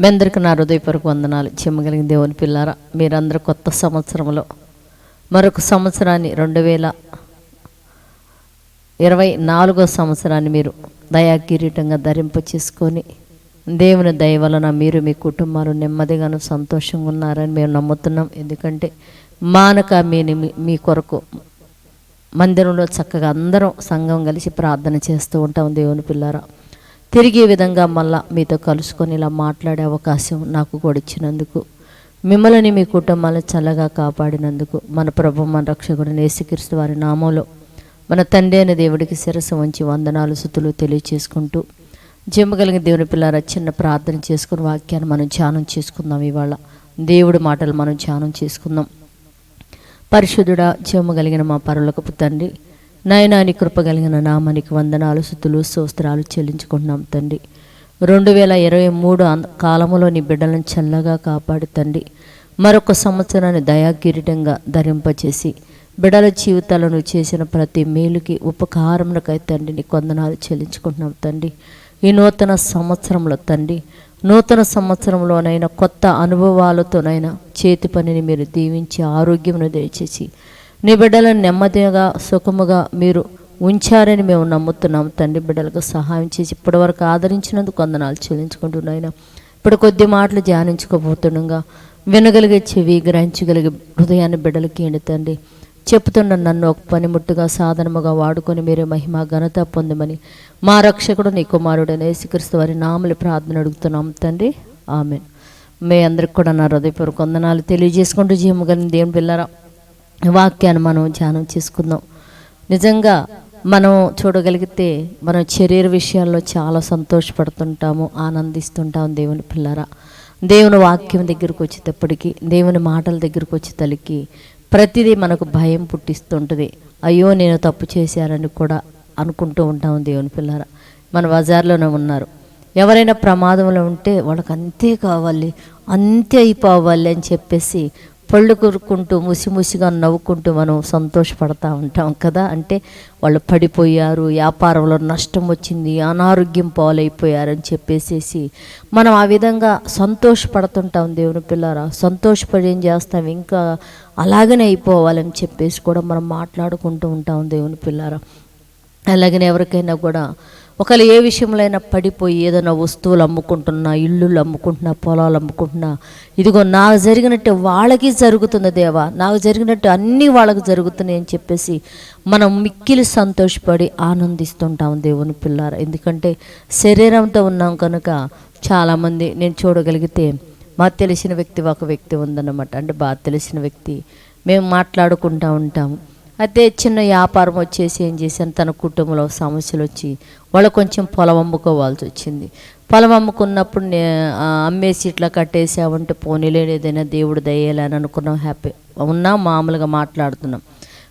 మీ అందరికీ నా హృదయపూర్వక వందనాలు. చెమ్మగలిగిన దేవుని పిల్లారా మీరందరూ కొత్త సంవత్సరంలో మరొక సంవత్సరాన్ని రెండు వేల ఇరవై నాలుగో సంవత్సరాన్ని మీరు దయా కిరీటంగా ధరింప చేసుకొని దేవుని దయ వలన మీరు మీ కుటుంబాలు నెమ్మదిగాను సంతోషంగా ఉన్నారని మేము నమ్ముతున్నాం. ఎందుకంటే మానక మీ మీ కొరకు మందిరంలో చక్కగా అందరం సంఘం కలిసి ప్రార్థన చేస్తూ ఉంటాం దేవుని పిల్లారా. తిరిగి విధంగా మళ్ళా మీతో కలుసుకొని ఇలా మాట్లాడే అవకాశం నాకు కూడా ఇచ్చినందుకు మిమ్మల్ని మీ కుటుంబాలను చల్లగా కాపాడినందుకు మన ప్రభు మన రక్షకుడు నేసుక్రీస్తు వారి నామంలో మన తండ్రి అయిన దేవుడికి శిరస్సు ఉంచి వందనాలు సుతులు తెలియచేసుకుంటూ జమ్మగలిగిన దేవుని పిల్లల చిన్న ప్రార్థన చేసుకుని వాక్యాన్ని మనం ధ్యానం చేసుకుందాం ఇవాళ. దేవుడి మాటలు మనం ధ్యానం చేసుకుందాం. పరిశుద్ధుడా జమ్మగలిగిన మా పరులకు తండ్రి నయనాని కృప కలిగిన నామానికి వందనాలు సుతులు స్తోత్రాలు చెల్లించుకుంటున్నాం తండ్రి. రెండు వేల ఇరవై మూడు కాలంలోని నీ బిడ్డలను చల్లగా కాపాడు తండ్రి. మరొక సంవత్సరాన్ని దయాకిరీటంగా ధరింపచేసి బిడల జీవితాలను చేసిన ప్రతి మేలుకి ఉపకారములకై తండ్రి నీకు వందనాలు చెల్లించుకుంటున్నాం తండ్రి. ఈ నూతన సంవత్సరంలో తండ్రి నూతన సంవత్సరంలోనైనా కొత్త అనుభవాలతోనైనా చేతి పనిని మీరు దీవించి ఆరోగ్యమును దయచేసి నీ బిడ్డలను నెమ్మదిగా సుఖముగా మీరు ఉంచారని మేము నమ్ముతున్నాం తండ్రి బిడ్డలకు సహాయం చేసి ఇప్పటివరకు ఆదరించినందుకు వందనాలు చెల్లించుకుంటున్నాయినా ఇప్పుడు కొద్ది మాటలు ధ్యానించుకోబోతుండగా వినగలిగే చెవి గ్రహించగలిగే హృదయాన్ని బిడ్డలకి ఏంటి తండ్రి. చెప్తున్న నన్ను ఒక పనిముట్టుగా సాధనముగా వాడుకొని మీరే మహిమ ఘనత పొందమని మా రక్షకుడు నీ కుమారుడైన యేసుక్రీస్తు వారి నామలు ప్రార్థన అడుగుతున్నాం తండ్రి. ఆమె మీ అందరికి కూడా నా హృదయపూర్వక వందనాలు తెలియజేసుకుంటూ జీవగలిగిన దేవుని పిల్లరా వాక్యాన్ని మనం ధ్యానం చేసుకుందాం. నిజంగా మనం చూడగలిగితే మనం శరీర విషయాల్లో చాలా సంతోషపడుతుంటాము ఆనందిస్తుంటాము దేవుని పిల్లరా. దేవుని వాక్యం దగ్గరకు వచ్చేటప్పటికి దేవుని మాటల దగ్గరకు వచ్చేతలకి ప్రతిదీ మనకు భయం పుట్టిస్తుంటుంది. అయ్యో నేను తప్పు చేశానని కూడా అనుకుంటూ ఉంటాము దేవుని పిల్లరా. మన బజార్లోనే ఉన్నారు. ఎవరైనా ప్రమాదంలో ఉంటే వాళ్ళకి అంతే కావాలి అంతే అయిపోవాలి అని చెప్పేసి పళ్ళు కొరుక్కుంటూ ముసిముసిగా నవ్వుకుంటూ మనం సంతోషపడతా ఉంటాం కదా. అంటే వాళ్ళు పడిపోయారు వ్యాపారంలో నష్టం వచ్చింది అనారోగ్యం పాలైపోయారని చెప్పేసేసి మనం ఆ విధంగా సంతోషపడుతుంటాం దేవుని పిల్లరా. సంతోషపడి ఏం చేస్తాం? ఇంకా అలాగనే అయిపోవాలని చెప్పేసి కూడా మనం మాట్లాడుకుంటూ ఉంటాం దేవుని పిల్లరా. అలాగనే ఎవరికైనా కూడా ఒకవేళ ఏ విషయంలో అయినా పడిపోయి ఏదైనా వస్తువులు అమ్ముకుంటున్నా ఇల్లులు అమ్ముకుంటున్నా పొలాలు అమ్ముకుంటున్నా ఇదిగో నాకు జరిగినట్టు వాళ్ళకి జరుగుతుంది దేవా నాకు జరిగినట్టు అన్నీ వాళ్ళకి జరుగుతున్నాయి అని చెప్పేసి మనం మిక్కిలి సంతోషపడి ఆనందిస్తుంటాం దేవుని పిల్లార. ఎందుకంటే శరీరంతో ఉన్నాం కనుక చాలామంది నేను చూడగలిగితే మాకు తెలిసిన వ్యక్తి ఒక వ్యక్తి ఉందన్నమాట. అంటే బాగా తెలిసిన వ్యక్తి. మేము మాట్లాడుకుంటూ ఉంటాము అయితే చిన్న వ్యాపారం వచ్చేసి ఏం చేశాను? తన కుటుంబంలో సమస్యలు వచ్చి వాళ్ళు కొంచెం పొలం అమ్ముకోవాల్సి వచ్చింది. పొలం అమ్ముకున్నప్పుడు నే అమ్మేసి ఇట్లా కట్టేసామంటే పోనీలే ఏదైనా దేవుడు దయ్యాలని అనుకున్నాం హ్యాపీ ఉన్నాం మామూలుగా మాట్లాడుతున్నాం.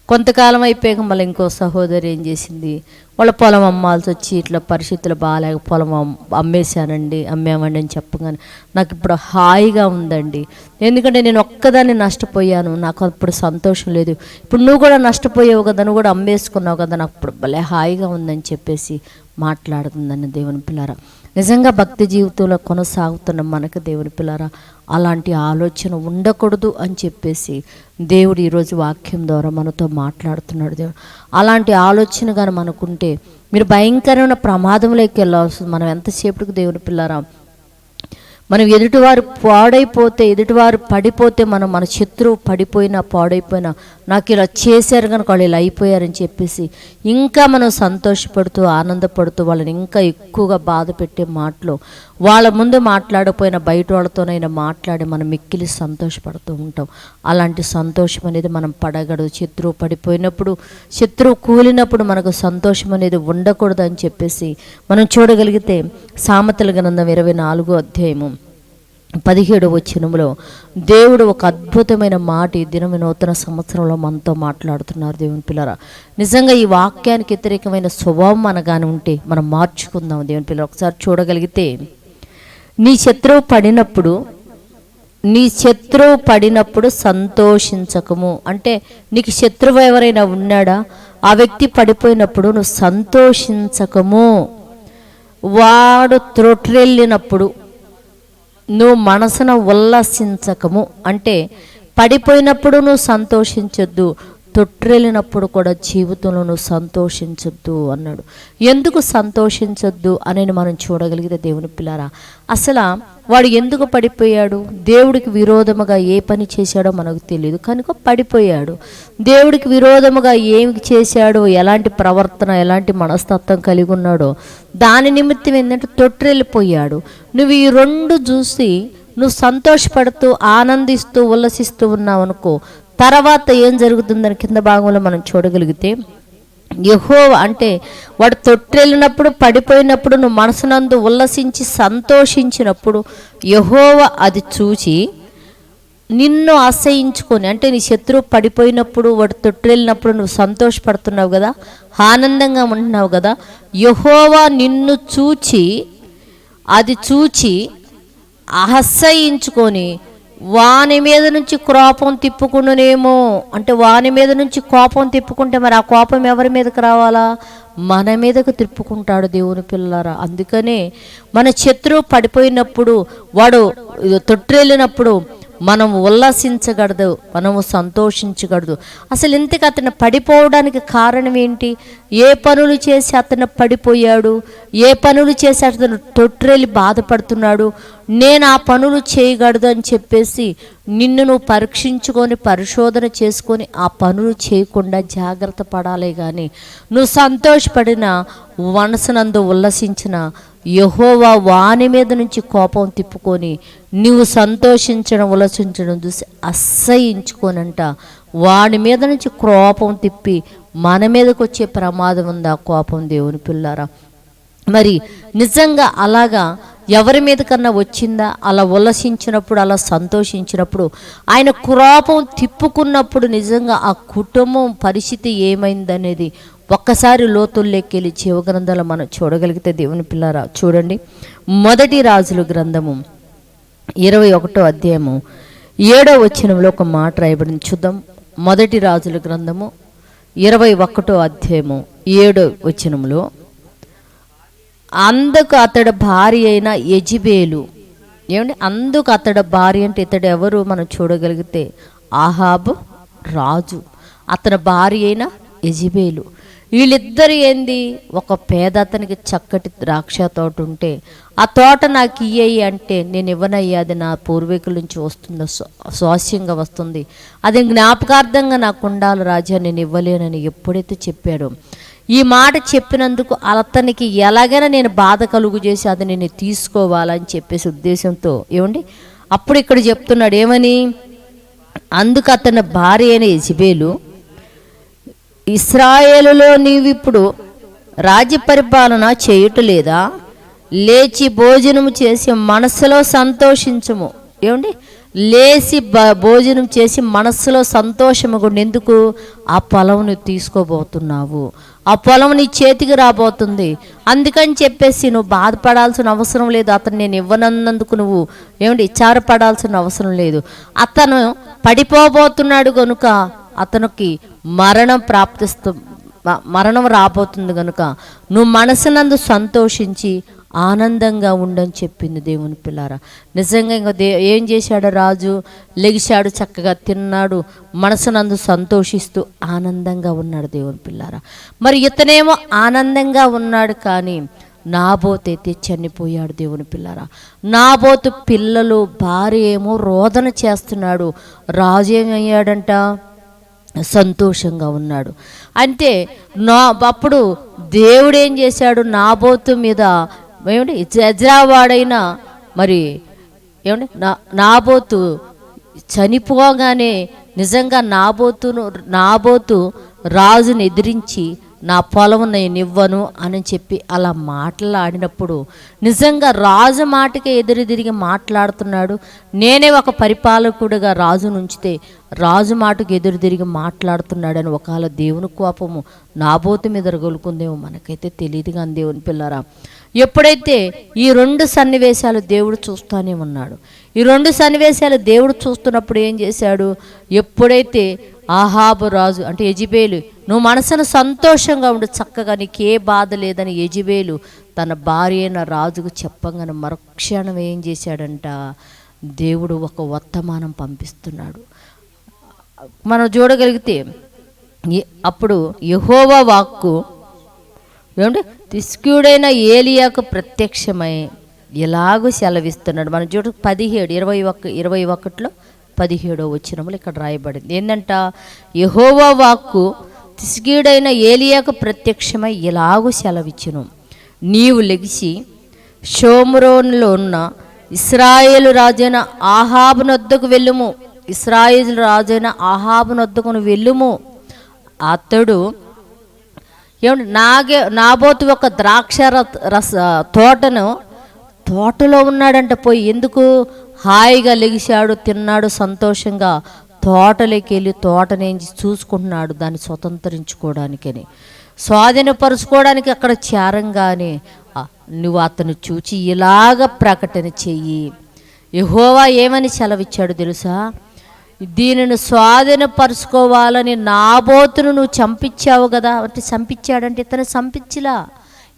కొంతకాలం అయిపోయాక మళ్ళీ ఇంకో సహోదరి ఏం చేసింది? వాళ్ళ పొలం అమ్మాల్సి వచ్చి ఇట్లా పరిస్థితులు బాగాలేక పొలం అమ్- అమ్మేశానండి అమ్మేమండి అని చెప్పగానే నాకు ఇప్పుడు హాయిగా ఉందండి. ఎందుకంటే నేను ఒక్కదాన్ని నష్టపోయాను. నాకు అప్పుడు సంతోషం లేదు. ఇప్పుడు నువ్వు కూడా నష్టపోయావు కదా నువ్వు కూడా అమ్మేసుకున్నావు కదా నాకు ఇప్పుడు భలే హాయిగా ఉందని చెప్పేసి మాట్లాడుతుందని దేవుని పిల్లారా. నిజంగా భక్తి జీవితంలో కొనసాగుతున్న మనకు దేవుని పిల్లారా అలాంటి ఆలోచన ఉండకూడదు అని చెప్పేసి దేవుడు ఈరోజు వాక్యం ద్వారా మనతో మాట్లాడుతున్నాడు దేవుడు. అలాంటి ఆలోచన కానీ మనకుంటే మీరు భయంకరమైన ప్రమాదంలోకి వెళ్ళాల్సింది మనం ఎంతసేపటికి దేవుని పిల్లారా మనం ఎదుటివారు పాడైపోతే ఎదుటివారు పడిపోతే మనం మన శత్రువు పడిపోయినా పాడైపోయినా నాకు ఇలా చేశారు కనుక వాళ్ళు ఇలా అయిపోయారని చెప్పేసి ఇంకా మనం సంతోషపడుతూ ఆనందపడుతూ వాళ్ళని ఇంకా ఎక్కువగా బాధ పెట్టే మాటలు వాళ్ళ ముందు మాట్లాడపోయిన బయట వాళ్ళతోనైనా మాట్లాడి మనం మిక్కిలి సంతోషపడుతూ ఉంటాం. అలాంటి సంతోషం అనేది మనం పడగడదు. శత్రువు పడిపోయినప్పుడు శత్రువు కూలినప్పుడు మనకు సంతోషం అనేది ఉండకూడదు అని చెప్పేసి మనం చూడగలిగితే సామెతల గ్రంథం ఇరవై నాలుగో అధ్యాయము. పదిహేడు వచనములో దేవుడు ఒక అద్భుతమైన మాట ఈ దినం నూతన సంవత్సరంలో మనతో మాట్లాడుతున్నారు దేవుని పిల్లర. నిజంగా ఈ వాక్యానికి వ్యతిరేకమైన స్వభావం అనగానే ఉంటే మనం మార్చుకుందాం దేవుని పిల్లలు ఒకసారి చూడగలిగితే నీ శత్రువు పడినప్పుడు నీ శత్రువు పడినప్పుడు సంతోషించకము. అంటే నీకు శత్రువు ఎవరైనా ఉన్నాడా? ఆ వ్యక్తి పడిపోయినప్పుడు నువ్వు సంతోషించకము. వాడు త్రొట్రెళ్ళినప్పుడు నువ్వు మనసున ఉల్లాసించకము. అంటే పడిపోయినప్పుడు నువ్వు సంతోషించొద్దు. తొట్రెళ్ళినప్పుడు కూడా జీవితంలో నువ్వు సంతోషించొద్దు అన్నాడు. ఎందుకు సంతోషించొద్దు అని మనం చూడగలిగితే దేవుని పిల్లారా? అసలు వాడు ఎందుకు పడిపోయాడు? దేవుడికి విరోధముగా ఏ పని చేశాడో మనకు తెలియదు. కనుక పడిపోయాడు. దేవుడికి విరోధముగా ఏమి చేశాడో? ఎలాంటి ప్రవర్తన ఎలాంటి మనస్తత్వం కలిగి ఉన్నాడో? దాని నిమిత్తం ఏంటంటే తొట్రెళ్ళిపోయాడు. నువ్వు ఈ రెండు చూసి నువ్వు సంతోషపడుతూ ఆనందిస్తూ ఉల్లసిస్తూ ఉన్నావు అనుకో తర్వాత ఏం జరుగుతుందని కింద భాగంలో మనం చూడగలిగితే యహో అంటే వాడు తొట్టెళ్ళినప్పుడు పడిపోయినప్పుడు నువ్వు మనసునందు ఉల్లసించి సంతోషించినప్పుడు యహోవ అది చూచి నిన్ను ఆశ్రయించుకొని అంటే నీ శత్రువు పడిపోయినప్పుడు వాడు తొట్టెళ్ళినప్పుడు నువ్వు సంతోషపడుతున్నావు కదా ఆనందంగా ఉంటున్నావు కదా యహోవా నిన్ను చూచి అది చూచి ఆశ్రయించుకొని వాని మీద నుంచి కోపం తిప్పుకుండునేమో అంటే వాని మీద నుంచి కోపం తిప్పుకుంటే మరి ఆ కోపం ఎవరి మీదకి రావాలా? మన మీదకు తిప్పుకుంటాడు దేవుని పిల్లరా అందుకనే మన శత్రువు పడిపోయినప్పుడు వాడు తొట్టిల్లినప్పుడు మనం ఉల్లాసించగలదు మనము సంతోషించగలదు అసలు ఇంతకు అతను పడిపోవడానికి కారణం ఏంటి? ఏ పనులు చేసి అతను పడిపోయాడు? ఏ పనులు చేసి అతను తొట్రెళ్ళి బాధపడుతున్నాడు? నేను ఆ పనులు చేయగలదు అని చెప్పేసి నిన్ను నువ్వు పరీక్షించుకొని పరిశోధన చేసుకొని ఆ పనులు చేయకుండా జాగ్రత్త పడాలి కానీ నువ్వు సంతోషపడిన మనసునందు ఉల్లసించిన యహోవా వాని మీద నుంచి కోపం తిప్పుకొని నీవు సంతోషించడం ఉలసించడం చూసి అసహించుకోనంట వాడి మీద నుంచి కోపం తిప్పి మన మీదకి వచ్చే ప్రమాదం ఉంది ఆ కోపం దేవుని పిల్లారా. మరి నిజంగా అలాగా ఎవరి మీద కన్నా వచ్చిందా? అలా ఉల్లసించినప్పుడు అలా సంతోషించినప్పుడు ఆయన క్రోపం తిప్పుకున్నప్పుడు నిజంగా ఆ కుటుంబం పరిస్థితి ఏమైందనేది ఒక్కసారి లోతుల్లోకెళ్ళి జీవ గ్రంథాలు మనం చూడగలిగితే దేవుని పిల్లరా చూడండి. మొదటి రాజుల గ్రంథము ఇరవై ఒకటో అధ్యాయము ఏడో వచనంలో ఒక మాట రాయబడింది. చూద్దాం. మొదటి రాజుల గ్రంథము ఇరవై ఒకటో అధ్యాయము ఏడో వచనంలో అందుకు అతడు భార్య అయిన యజిబేలు ఏమండి? అందుకు అతడు భార్య అంటే ఇతడు ఎవరు? మనం చూడగలిగితే ఆహాబు రాజు అతని భార్య అయిన యజిబేలు వీళ్ళిద్దరు ఏంది? ఒక పేద అతనికి చక్కటి ద్రాక్ష తోట ఉంటే ఆ తోట నాకు ఇయ్యి అంటే నేను ఇవ్వనయ్యా అది నా పూర్వీకుల నుంచి వస్తుంది స్వాస్యంగా వస్తుంది. అది జ్ఞాపకార్థంగా నాకు ఉండాలి రాజా నేను ఇవ్వలేనని ఎప్పుడైతే చెప్పాడో. ఈ మాట చెప్పినందుకు అతనికి ఎలాగైనా నేను బాధ కలుగు చేసి అది నేను తీసుకోవాలని చెప్పేసి ఉద్దేశంతో ఏమండి? అప్పుడు ఇక్కడ చెప్తున్నాడు ఏమని? అందుకు అతని భార్య అయిన యజ్బేలు ఇస్రాయేలులో నీవిప్పుడు రాజ్య పరిపాలన చేయుటలేదా? లేచి భోజనము చేసి మనసులో సంతోషించము. ఏమండి? లేచి భోజనం చేసి మనస్సులో సంతోషము ఎందుకు? ఆ పొలంను తీసుకోబోతున్నావు. ఆ పొలం నీ చేతికి రాబోతుంది. అందుకని చెప్పేసి నువ్వు బాధపడాల్సిన అవసరం లేదు. అతను నేను ఇవ్వనన్నందుకు నువ్వు ఏమండి చారపడాల్సిన అవసరం లేదు. అతను పడిపోబోతున్నాడు కనుక అతనికి మరణం ప్రాప్తిస్తూ మరణం రాబోతుంది కనుక నువ్వు మనసునందు సంతోషించి ఆనందంగా ఉండని చెప్పింది దేవుని పిల్లారా. నిజంగా ఇంకా దే ఏం చేశాడు రాజు? లెగిశాడు చక్కగా తిన్నాడు మనసునందు సంతోషిస్తూ ఆనందంగా ఉన్నాడు దేవుని పిల్లారా. మరి ఇతనేమో ఆనందంగా ఉన్నాడు కానీ నాబోతైతే చనిపోయాడు దేవుని పిల్లరా. నాబోతు పిల్లలు భార్య ఏమో రోదన చేస్తున్నాడు. రాజు ఏమయ్యాడంట? సంతోషంగా ఉన్నాడు. అంటే నా అప్పుడు దేవుడు ఏం చేశాడు? నాబోతు మీద ఏమిటి జజ్రావాడైన మరి ఏమండి? నా నాబోతు చనిపోగానే నిజంగా నాబోతును నాబోతు రాజుని ఎదిరించి నా పొలం నేను ఇవ్వను అని చెప్పి అలా మాట్లాడినప్పుడు నిజంగా రాజు మాటకే ఎదురు తిరిగి మాట్లాడుతున్నాడు. నేనే ఒక పరిపాలకుడిగా రాజు నుంచితే రాజు మాటకు ఎదురు తిరిగి మాట్లాడుతున్నాడని ఒకవేళ దేవుని కోపము నాబోతు మీద రగులుకుందేమో మనకైతే తెలియదు కానీ దేవుని పిల్లరా. ఎప్పుడైతే ఈ రెండు సన్నివేశాలు దేవుడు చూస్తూనే ఉన్నాడు. ఈ రెండు సన్నివేశాలు దేవుడు చూస్తున్నప్పుడు ఏం చేశాడు? ఎప్పుడైతే ఆహాబు రాజు అంటే యజిబేలు నువ్వు మనసును సంతోషంగా ఉండు చక్కగా నీకు ఏ బాధ లేదని యజువేలు తన భార్య అయిన రాజుకు చెప్పంగానే మరుక్షణం ఏం చేశాడంట? దేవుడు ఒక వర్తమానం పంపిస్తున్నాడు. మనం చూడగలిగితే అప్పుడు యహోవా వాక్కు ఏమంటే తిస్క్యుడైన ఏలియాకు ప్రత్యక్షమై ఎలాగో సెలవిస్తున్నాడు. మనం చూడ పదిహేడు ఇరవై ఒక్క ఇరవై ఒకటిలో పదిహేడో వచ్చినములు ఇక్కడ రాయబడింది. ఏంటంట యహోవా వాక్కు తిసిగీడైన ఏలియాకు ప్రత్యక్షమై ఎలాగూ సెలవిచ్చును. నీవు లెగిసి షోమ్రోన్లో ఉన్న ఇస్రాయేలు రాజైన ఆహాబునొద్దకు వెళ్ళుము. ఇస్రాయేలు రాజైన ఆహాబునొద్దకును వెళ్ళుము. అతడు ఏమంటే నాగే నాబోతు ఒక ద్రాక్ష రస తోటను తోటలో ఉన్నాడంట పోయి ఎందుకు హాయిగా లెగిశాడు తిన్నాడు సంతోషంగా తోటలోకి వెళ్ళి తోటనేంచి చూసుకుంటున్నాడు దాన్ని స్వతంత్రించుకోవడానికని. స్వాధీనపరుచుకోవడానికి అక్కడ చేరంగానే నువ్వు అతను చూచి ఇలాగ ప్రకటన చెయ్యి. యహోవా ఏమని సెలవిచ్చాడు తెలుసా? దీనిని స్వాధీనపరుచుకోవాలని నాబోతును నువ్వు చంపించావు కదా అంటే చంపించాడంటే ఇతను చంపించిలా?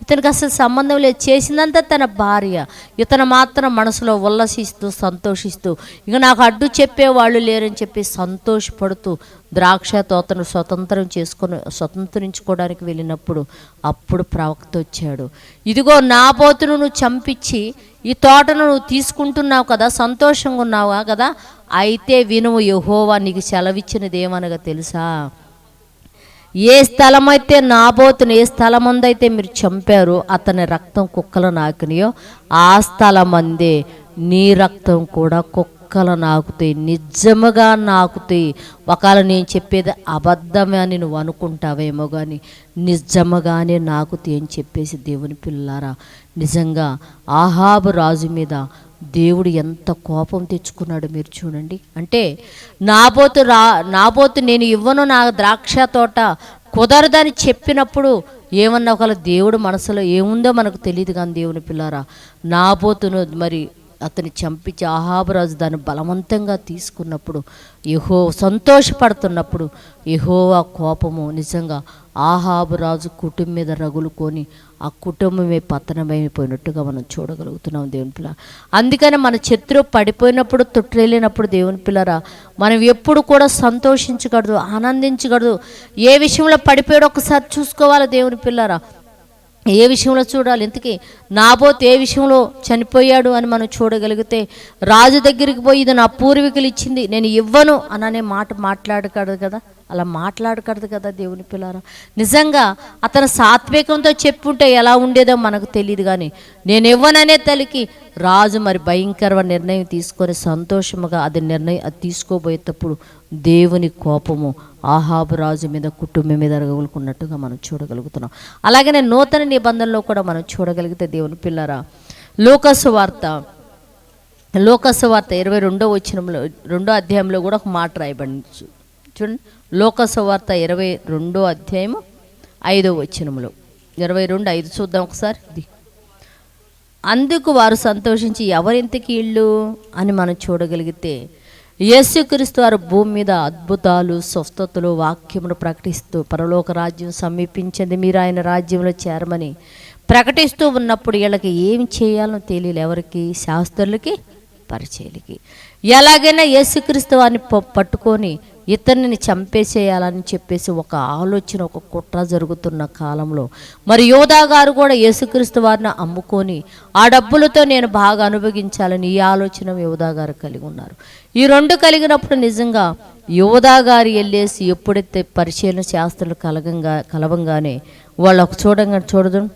ఇతనికి అసలు సంబంధం లేదు. చేసిందంతా తన భార్య. ఇతను మాత్రం మనసులో ఉల్లసిస్తూ సంతోషిస్తూ ఇక నాకు అడ్డు చెప్పేవాళ్ళు లేరని చెప్పి సంతోషపడుతూ ద్రాక్ష తోతను స్వతంత్రం చేసుకొని స్వతంత్రించుకోవడానికి వెళ్ళినప్పుడు అప్పుడు ప్రవక్త వచ్చాడు. ఇదిగో నా పోతును నువ్వు చంపించి ఈ తోటను నువ్వు తీసుకుంటున్నావు కదా సంతోషంగా ఉన్నావా కదా అయితే వినువు యహోవా నీకు సెలవిచ్చినది ఏమనగా తెలుసా? ఏ స్థలమైతే అయితే నాబోతును ఏ స్థలం ఉందైతే మీరు చంపారో అతని రక్తం కుక్కలు నాకినాయో ఆ స్థలం అందే నీ రక్తం కూడా కుక్కలు నాకుతాయి నిజముగా నాకుతాయి. ఒకవేళ నేను చెప్పేది అబద్ధమే అని నువ్వు అనుకుంటావేమో కానీ నిజముగానే నాకుతాయి అని చెప్పేసి దేవుని పిల్లారా నిజంగా ఆహాబు రాజు మీద దేవుడు ఎంత కోపం తెచ్చుకున్నాడు మీరు చూడండి. అంటే నాబోతు రా నాబోతు నేను ఇవ్వను నా ద్రాక్ష తోట కుదరదని చెప్పినప్పుడు ఏమన్నా ఒకవేళ దేవుడు మనసులో ఏముందో మనకు తెలియదు కానీ దేవుని పిల్లారా నాబోతును మరి అతని చంపించి ఆహాబరాజు దాన్ని బలవంతంగా తీసుకున్నప్పుడు యహో సంతోషపడుతున్నప్పుడు యహోవా కోపము నిజంగా ఆహాబు రాజు కుటుంబం మీద రగులుకొని ఆ కుటుంబమే పతనమైపోయినట్టుగా మనం చూడగలుగుతున్నాం దేవుని పిల్ల. అందుకని మన శత్రువు పడిపోయినప్పుడు తొట్టిల్లినప్పుడు దేవుని పిల్లరా మనం ఎప్పుడు కూడా సంతోషించకూడదు ఆనందించకూడదు. ఏ విషయంలో పడిపోయాడో ఒకసారి చూసుకోవాలి దేవుని పిల్లరా. ఏ విషయంలో చూడాలి? ఇంతకీ నాబోత్ ఏ విషయంలో చనిపోయాడు అని మనం చూడగలిగితే రాజు దగ్గరికి పోయి ఇది నా పూర్వీకులు ఇచ్చింది నేను ఇవ్వను అననే మాట మాట్లాడకూడదు కదా? అలా మాట్లాడకూడదు కదా దేవుని పిల్లారా? నిజంగా అతను సాత్వికంతో చెప్పుంటే ఎలా ఉండేదో మనకు తెలియదు కానీ నేను ఇవ్వననే తల్లికి రాజు మరి భయంకరమైన నిర్ణయం తీసుకొని సంతోషముగా అది నిర్ణయం అది తీసుకోబోయేటప్పుడు దేవుని కోపము ఆహాబు రాజు మీద కుటుంబం మీద రగులుకున్నట్టుగా మనం చూడగలుగుతున్నాం. అలాగనే నూతన నిబంధనలో కూడా మనం చూడగలిగితే దేవుని పిల్లరా లోకసు వార్త లోకసు వార్త ఇరవై రెండో వచ్చినంలో రెండో అధ్యాయంలో కూడా ఒక మాట రాయబడింది. చూడండి లోకసు వార్త ఇరవై రెండో అధ్యాయము ఐదో వచ్చినములు ఇరవై రెండు ఐదు చూద్దాం ఒకసారి. అందుకు వారు సంతోషించి ఎవరింతకి ఇళ్ళు అని మనం చూడగలిగితే యేసుక్రీస్తు వారు భూమి మీద అద్భుతాలు స్వస్థతలు వాక్యమును ప్రకటిస్తూ పరలోక రాజ్యం సమీపించింది. మీరు ఆయన రాజ్యంలో చేరమని ప్రకటిస్తూ ఉన్నప్పుడు వీళ్ళకి ఏం చేయాలో తెలియదు. ఎవరికి? శాస్త్రులకి పరిచయలకి. ఎలాగైనా యేసుక్రీస్తు వారిని పట్టుకొని ఇతన్ని చంపేసేయాలని చెప్పేసి ఒక ఆలోచన ఒక కుట్ర జరుగుతున్న కాలంలో. మరి యోధా గారు కూడా యేసుక్రీస్తు వారిని అమ్ముకొని ఆ డబ్బులతో నేను బాగా అనుభవించాలని ఈ ఆలోచన యోధా గారు కలిగి ఉన్నారు. ఈ రెండు కలిగినప్పుడు నిజంగా యోధా గారు వెళ్ళేసి ఎప్పుడైతే పరిశీలన శాస్త్రులు కలగంగా కలవంగానే వాళ్ళు ఒక చూడంగా చూడదు.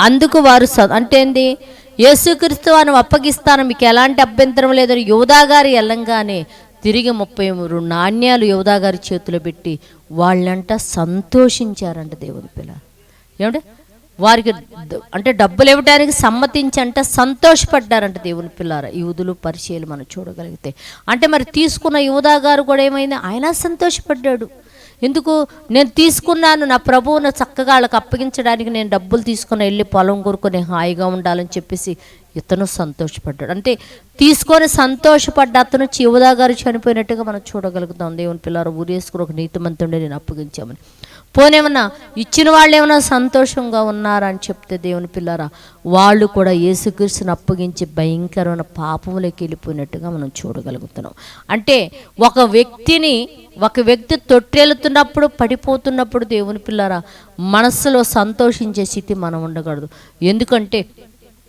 అందుకు వారు స- అంటే ఏంది? యేసుక్రీస్తు వారిని అప్పగిస్తాను మీకు ఎలాంటి అభ్యంతరం లేదని యోధా గారు వెళ్ళంగానే తిరిగి ముప్పై మూడు నాణ్యాలు యోధా గారి చేతిలో పెట్టి వాళ్ళంట సంతోషించారంట దేవుని పిల్ల. ఏమంటే? వారికి అంటే డబ్బులు ఇవ్వడానికి సమ్మతించంట సంతోషపడ్డారంట దేవుని పిల్లారా. యూదులు పరిచయాలు మనం చూడగలిగితే. అంటే మరి తీసుకున్న యువదా గారు కూడా ఏమైంది? ఆయన సంతోషపడ్డాడు. ఎందుకు? నేను తీసుకున్నాను నా ప్రభువును చక్కగా వాళ్ళకి అప్పగించడానికి నేను డబ్బులు తీసుకుని వెళ్ళి పొలం కొనుక్కొని హాయిగా ఉండాలని చెప్పేసి ఇతను సంతోషపడ్డాడు. అంటే తీసుకొని సంతోషపడ్డ అతను చివదా గారు చనిపోయినట్టుగా మనం చూడగలుగుతాం. దేవుని పిల్లలు ఊరేసుకుని ఒక నీతిమంతుండే నేను అప్పగించామని. పోనేమన్నా ఇచ్చిన వాళ్ళు ఏమైనా సంతోషంగా ఉన్నారా అని చెప్తే దేవుని పిల్లరా వాళ్ళు కూడా యేసుక్రీస్తుని అప్పగించి భయంకరమైన పాపములోకి వెళ్ళిపోయినట్టుగా మనం చూడగలుగుతున్నాం. అంటే ఒక వ్యక్తిని ఒక వ్యక్తి తొట్టేలుతున్నప్పుడు పడిపోతున్నప్పుడు దేవుని పిల్లరా మనస్సులో సంతోషించే స్థితి మనం ఉండకూడదు. ఎందుకంటే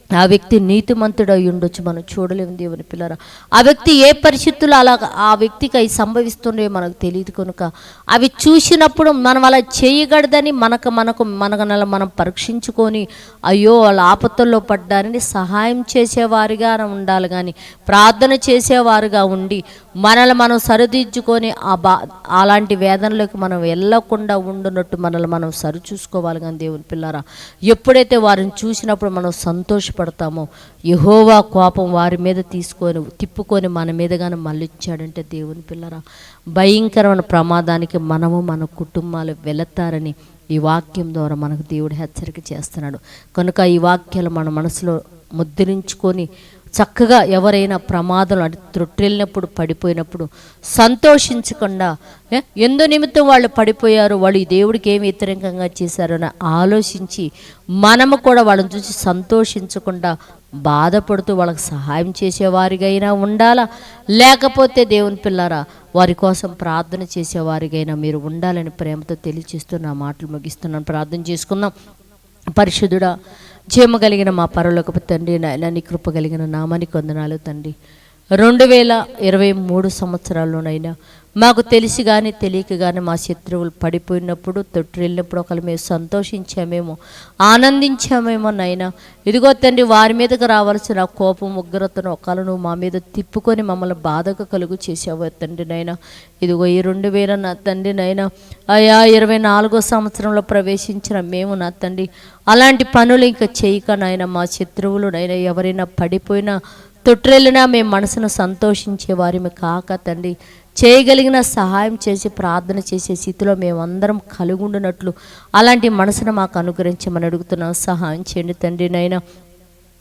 ఆ వ్యక్తి నీతిమంతుడై ఉండొచ్చు. మనం చూడలేము దేవుని పిల్లరా. ఆ వ్యక్తి ఏ పరిస్థితులు అలా ఆ వ్యక్తికి అవి సంభవిస్తుండే మనకు తెలియదు కనుక అవి చూసినప్పుడు మనం అలా చేయగలదని మనకు మనకు మనకు మనం పరీక్షించుకొని అయ్యో వాళ్ళ ఆపత్తుల్లో పడ్డారని సహాయం చేసేవారిగా ఉండాలి కానీ ప్రార్థన చేసేవారుగా ఉండి మనల్ని మనం సరిదిద్దుకొని ఆ బా అలాంటి వేదనలోకి మనం వెళ్ళకుండా ఉండునట్టు మనల్ని మనం సరిచూసుకోవాలి కానీ దేవుని పిల్లారా. ఎప్పుడైతే వారిని చూసినప్పుడు మనం సంతోషపడతామో యహోవా కోపం వారి మీద తీసుకొని తిప్పుకొని మన మీదగానే మళ్ళిచ్చాడంటే దేవుని పిల్లరా భయంకరమైన ప్రమాదానికి మనము మన కుటుంబాలు వెళతారని ఈ వాక్యం ద్వారా మనకు దేవుడు హెచ్చరిక చేస్తున్నాడు. కనుక ఈ వాక్యాలు మన మనసులో ముద్రించుకొని చక్కగా ఎవరైనా ప్రమాదం అంటే త్రొట్టెళ్ళినప్పుడు పడిపోయినప్పుడు సంతోషించకుండా ఎందు నిమిత్తం వాళ్ళు పడిపోయారు వాళ్ళు ఈ దేవుడికి ఏమి వ్యతిరేకంగా చేశారని ఆలోచించి మనము కూడా వాళ్ళని చూసి సంతోషించకుండా బాధపడుతూ వాళ్ళకి సహాయం చేసేవారిగైనా ఉండాలా? లేకపోతే దేవుని పిల్లారా వారి కోసం ప్రార్థన చేసేవారిగైనా మీరు ఉండాలని ప్రేమతో తెలియచేస్తూ నా మాటలు ముగిస్తున్నాను. ప్రార్థన చేసుకుందాం. పరిశుద్ధుడా జీమ కలిగిన మా పరలోకపు తండ్రి నాయన నీ కృప కలిగిన నామానికి వందనాలు తండ్రి. రెండు వేల ఇరవై మూడు సంవత్సరాల్లోనైనా మాకు తెలిసి కానీ తెలియక కానీ మా శత్రువులు పడిపోయినప్పుడు తొట్టిల్లినప్పుడు ఒకరి మేము సంతోషించామేమో ఆనందించామేమో నైనా. ఇదిగో తండ్రి వారి మీదకి రావాల్సిన కోపం ఉగ్రతను ఒకళ్ళు నువ్వు మా మీద తిప్పుకొని మమ్మల్ని బాధకు కలుగు చేసావు తండ్రి నైనా. ఇదిగో ఈ రెండు వేల నా తండ్రి నైనా అయా ఇరవై నాలుగో సంవత్సరంలో ప్రవేశించిన మేము నా తండ్రి. అలాంటి పనులు ఇంకా చేయక నాయన మా శత్రువులు నైనా ఎవరైనా పడిపోయినా తొట్రెళ్ళినా మేము మనసును సంతోషించే వారిమి కాక తండ్రి. చేయగలిగిన సహాయం చేసి ప్రార్థన చేసే స్థితిలో మేమందరం కలుగుండునట్లు అలాంటి మనసును మాకు అనుగ్రహించమని అడుగుతున్నాం. సహాయం చేయండి తండ్రి నైనా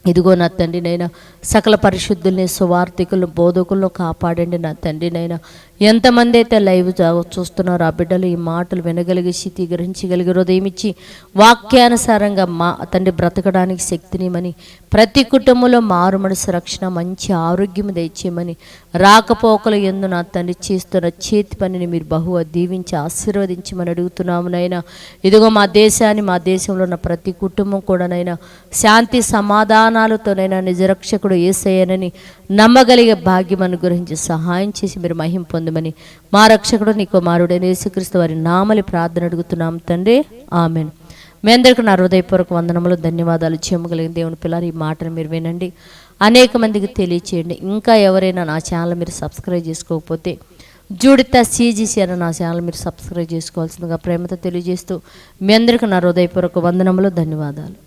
ఇదిగో నా తండ్రి నైనా సకల పరిశుద్ధుల్ని సువార్థికులను బోధకులను కాపాడండి నా తండ్రి నైనా ఎంతమంది అయితే లైవ్ చూస్తున్నారో ఆ బిడ్డలు ఈ మాటలు వినగలిగి స్థితి గ్రహించగలిగి హృదయం ఇచ్చి వాక్యానుసారంగా మా తండ్రి బ్రతకడానికి శక్తినిమని ప్రతి కుటుంబంలో మారు మనసు రక్షణ మంచి ఆరోగ్యం దయచేయమని రాకపోకలు ఎందు నా తండ్రి చేస్తున్న చేతి పనిని మీరు బహువ దీవించి ఆశీర్వదించమని అడుగుతున్నాము నైనా ఇదిగో మా దేశాన్ని మా దేశంలో ఉన్న ప్రతి కుటుంబం కూడానైనా శాంతి సమాధానాలతోనైనా నిజరక్షకుడు ఏసయ్యనని నమ్మగలిగే భాగ్యం అనుగ్రహించి సహాయం చేసి మీరు మహిం పొందమని మా రక్షకుడు నీ కుమారుడైన యేసుక్రీస్తు వారి నామలి ప్రార్థన అడుగుతున్నాం తండ్రి. ఆమెన్. మీ అందరికీ నా హృదయపూర్వక వందనములు ధన్యవాదాలు. చేయమగలిగిన దేవుని పిల్లలు ఈ మాటను మీరు వినండి. అనేక మందికి తెలియచేయండి. ఇంకా ఎవరైనా నా ఛానల్ మీరు సబ్స్క్రైబ్ చేసుకోకపోతే జూడిత సీజీసీ అన్న నా ఛానల్ మీరు సబ్స్క్రైబ్ చేసుకోవాల్సిందిగా ప్రేమతో తెలియజేస్తూ మీ అందరికీ నా హృదయపూర్వక వందనములు ధన్యవాదాలు.